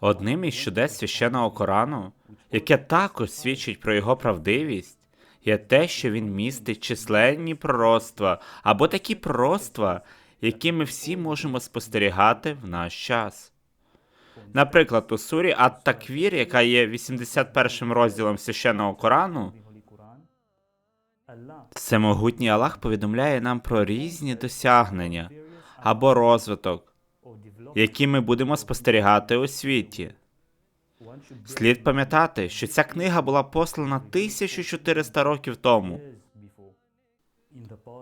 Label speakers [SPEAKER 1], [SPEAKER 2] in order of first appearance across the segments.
[SPEAKER 1] Одним із чудес священного Корану, яке також свідчить про його правдивість, є те, що він містить численні пророцтва або такі пророцтва, які ми всі можемо спостерігати в наш час. Наприклад, у сурі Ат-Таквір, яка є 81 розділом священного Корану, всемогутній Аллах повідомляє нам про різні досягнення або розвиток, які ми будемо спостерігати у світі. Слід пам'ятати, що ця книга була послана 1400 років тому.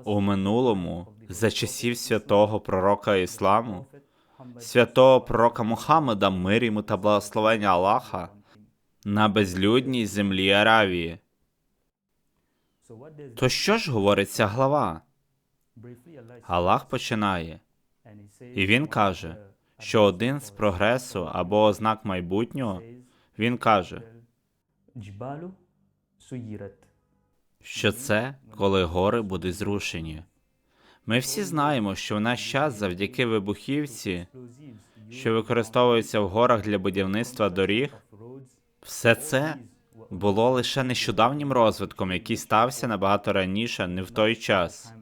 [SPEAKER 1] У минулому, за часів святого пророка Ісламу, святого пророка Мухаммеда, мир йому та благословення Аллаха, на безлюдній землі Аравії. То що ж говорить ця глава? Аллах починає, і він каже, що один з прогресу або ознак майбутнього, він каже, що це коли гори будуть зрушені. Ми всі знаємо, що в наш час завдяки вибухівці, що використовуються в горах для будівництва доріг, все це було лише нещодавнім розвитком, який стався набагато раніше, не в той час.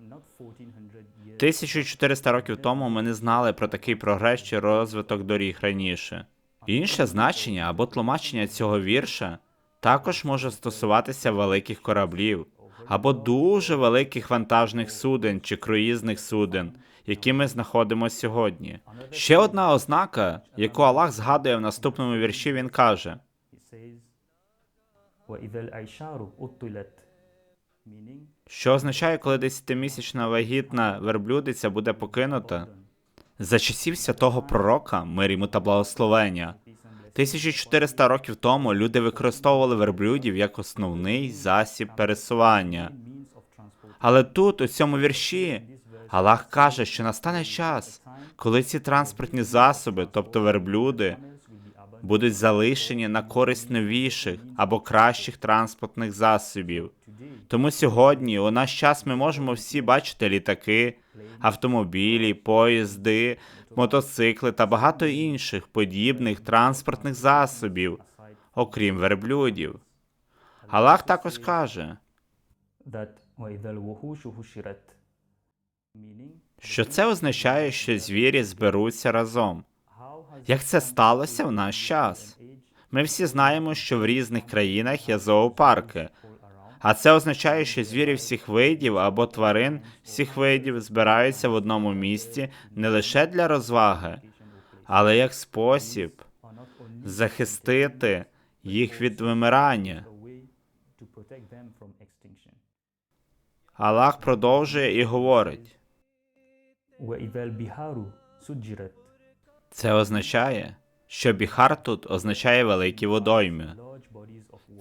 [SPEAKER 1] 1400 років тому ми не знали про такий прогрес чи розвиток доріг раніше. Інше значення або тлумачення цього вірша також може стосуватися великих кораблів або дуже великих вантажних суден чи круїзних суден, які ми знаходимо сьогодні. Ще одна ознака, яку Аллах згадує в наступному вірші, він каже: що означає, коли десятимісячна вагітна верблюдиця буде покинута. За часів святого пророка, мир йому та благословення, 1400 років тому люди використовували верблюдів як основний засіб пересування. Але тут, у цьому вірші, Аллах каже, що настане час, коли ці транспортні засоби, тобто верблюди, будуть залишені на користь новіших або кращих транспортних засобів. Тому сьогодні у наш час ми можемо всі бачити літаки, автомобілі, поїзди, мотоцикли та багато інших подібних транспортних засобів, окрім верблюдів. Аллах також каже, що це означає, що звірі зберуться разом як це сталося в наш час. Ми всі знаємо, що в різних країнах є зоопарки, а це означає, що звірі всіх видів або тварин всіх видів збираються в одному місці не лише для розваги, але як спосіб захистити їх від вимирання. Аллах продовжує і говорить це означає, що біхар тут означає великі водойми.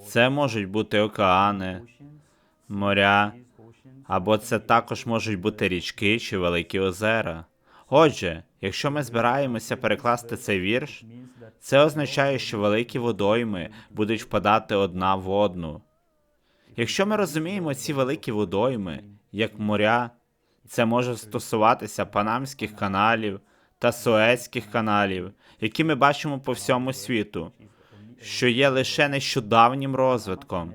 [SPEAKER 1] Це можуть бути океани, моря, або це також можуть бути річки чи великі озера. Отже, якщо ми збираємося перекласти цей вірш, це означає, що великі водойми будуть впадати одна в одну. Якщо ми розуміємо ці великі водойми, як моря, це може стосуватися панамських каналів та суецьких каналів, які ми бачимо по всьому світу, що є лише нещодавнім розвитком.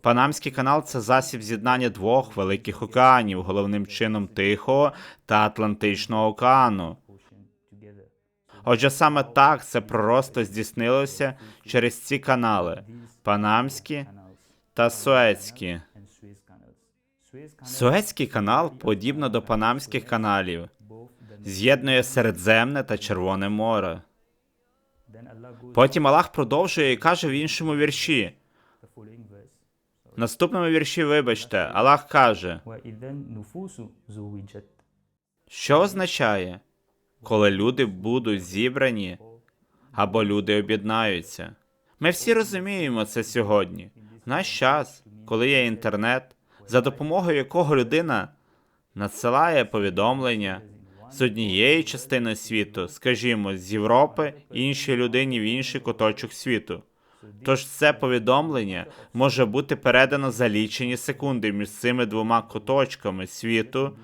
[SPEAKER 1] Панамський канал це засіб з'єднання двох великих океанів, головним чином Тихого та Атлантичного океану. Отже, саме так це пророцтво здійснилося через ці канали Панамські та Суецькі. Суецький канал, подібно до Панамських каналів, з'єднує Середземне та Червоне море. Потім Аллах продовжує і каже в іншому вірші. В наступному вірші, вибачте, Аллах каже, що означає, коли люди будуть зібрані або люди об'єднаються. Ми всі розуміємо це сьогодні. В наш час, коли є інтернет, за допомогою якого людина надсилає повідомлення, з однієї частини світу, скажімо, з Європи іншій людині в інший куточок світу. Тож це повідомлення може бути передано за лічені секунди між цими двома куточками світу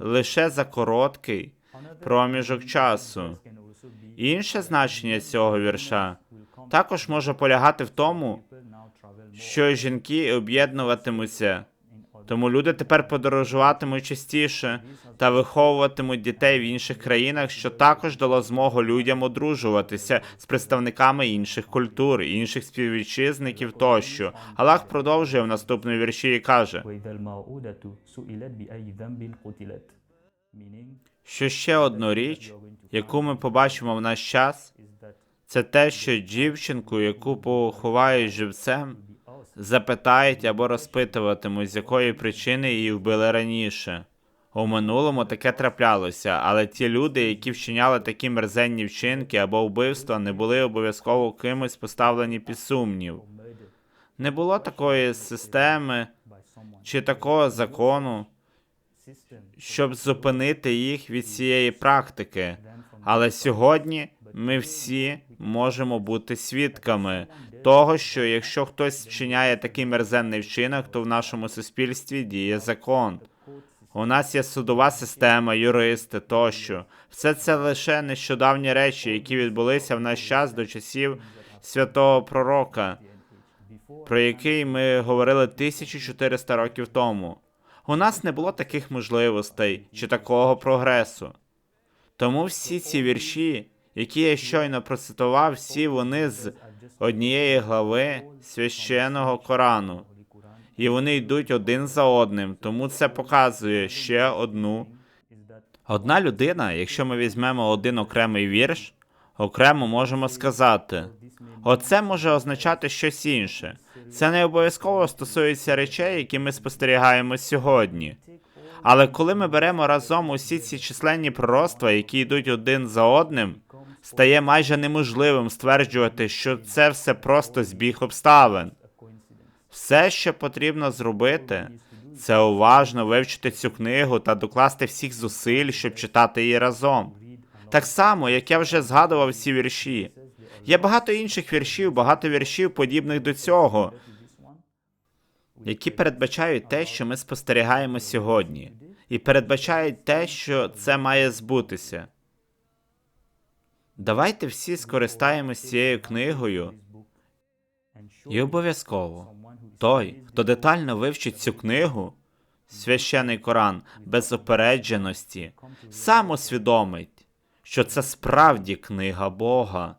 [SPEAKER 1] лише за короткий проміжок часу. Інше значення цього вірша також може полягати в тому, що жінки об'єднуватимуться, тому люди тепер подорожуватимуть частіше та виховуватимуть дітей в інших країнах, що також дало змогу людям одружуватися з представниками інших культур, інших співвітчизників тощо. Аллах продовжує в наступному вірші і каже: що ще одну річ, яку ми побачимо в наш час, це те, що дівчинку, яку поховають живцем запитають або розпитуватимуть, з якої причини її вбили раніше. У минулому таке траплялося, але ті люди, які вчиняли такі мерзенні вчинки або вбивства, не були обов'язково кимось поставлені під сумнів. Не було такої системи чи такого закону, щоб зупинити їх від цієї практики. Але сьогодні ми всі можемо бути свідками того, що якщо хтось вчиняє такий мерзенний вчинок, то в нашому суспільстві діє закон. У нас є судова система, юристи тощо. Все це лише нещодавні речі, які відбулися в наш час до часів святого пророка, про який ми говорили 1400 років тому. У нас не було таких можливостей чи такого прогресу. Тому всі ці вірші, які я щойно процитував, всі вони з однієї глави священного Корану. І вони йдуть один за одним, тому це показує ще одну. Одна людина, якщо ми візьмемо один окремий вірш, окремо можемо сказати: оце може означати щось інше. Це не обов'язково стосується речей, які ми спостерігаємо сьогодні. Але коли ми беремо разом усі ці численні пророцтва, які йдуть один за одним, стає майже неможливим стверджувати, що це все просто збіг обставин. Все, що потрібно зробити, це уважно вивчити цю книгу та докласти всіх зусиль, щоб читати її разом. Так само, як я вже згадував ці вірші. Є багато інших віршів, багато віршів, подібних до цього, які передбачають те, що ми спостерігаємо сьогодні, і передбачають те, що це має збутися. Давайте всі скористаємось цією книгою, і обов'язково той, хто детально вивчить цю книгу, священий Коран, без опередженості, сам усвідомить, що це справді книга Бога.